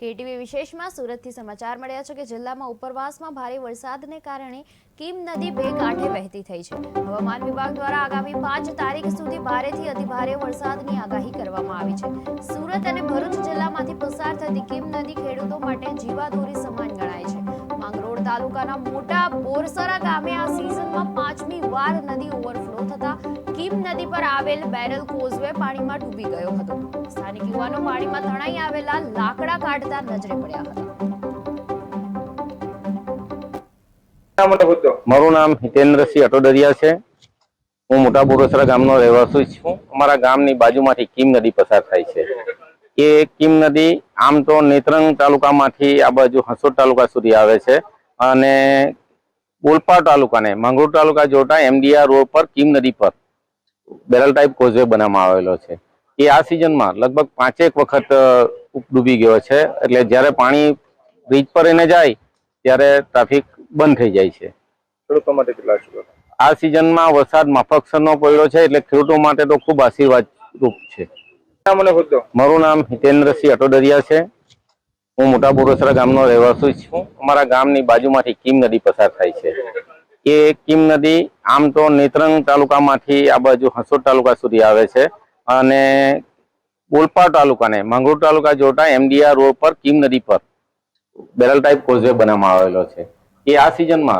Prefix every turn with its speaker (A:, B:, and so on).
A: KTV વિશેષમાં સુરતથી સમાચાર મળ્યા છે કે જિલ્લામાં ઉપરવાસમાં ભારે વરસાદને કારણે કીમ નદી બે કાંઠે વહેતી થઈ છે. હવામાન વિભાગ દ્વારા આગામી પાંચ તારીખ સુધી ભારેથી અતિભારે વરસાદની આગાહી કરવામાં આવી છે. સુરત અને ભરૂચ જિલ્લામાંથી પસાર થતી કીમ નદી ખેડૂતો માટે જીવાદોરી સમાન ગણાય છે. માંગરોળ તાલુકાના મોટા બોરસરા ગામે આ સિઝનમાં પાંચમી વાર નદી ઓવરફ્લો થતા નદી પર આવેલ બેરલ કોઝવે પાણીમાં ડૂબી ગયો હતો. સ્થાનિક યુવાનો પાણીમાં તણાઈ આવેલા લાકડા કાઢતા નજરે પડ્યા હતા.
B: નામ
C: મારું નામ હિતેન્દ્રસિંહ અટોદરિયા છે. હું મોટા બોરસરા ગામનો રહેવાસી છું. અમારા ગામની બાજુમાંથી કીમ નદી પસાર થાય છે. એ કીમ નદી આમ તો નેત્રંગ તાલુકામાંથી આ બાજુ હસોદ તાલુકા સુધી આવે છે અને ઓલપાડ તાલુકાને મંગળૂર તાલુકા જોતા એમડીઆર રોડ પર કીમ નદી પર બેરલ ટાઈપ કોઝવે બનાવવામાં આવેલો છે. એ આ સિઝનમાં લગભગ પાંચેક વખત ડૂબી ગયો છે. એટલે જ્યારે પાણી બ્રિજ પર એને જાય ત્યારે ટ્રાફિક બંધ થઈ જાય છે.
B: ખેડૂતો માટે કેટલા
C: આ સિઝનમાં વરસાદ માફકસરનો પડ્યો છે એટલે ખેડૂતો માટે તો ખૂબ આશીર્વાદ રૂપ છે મારું નામ હિતેન્દ્રસિંહ અટોડરિયા છે. હું મોટા બોરસરા ગામનો રહેવાસી છું. અમારા ગામની બાજુમાંથી કીમ નદી પસાર થાય છે. એ કીમ નદી આમ તો નેત્રંગ તાલુકામાંથી આ બાજુ હસોદ તાલુકા સુધી આવે છે. અને ઓલપાડ તાલુકાને મંગળૂર તાલુકા જોતા એમડીઆર રોડ પર કીમ નદી પર બેરલ ટાઈપ કોઝવે બનાવવામાં આવેલો છે. એ આ સિઝનમાં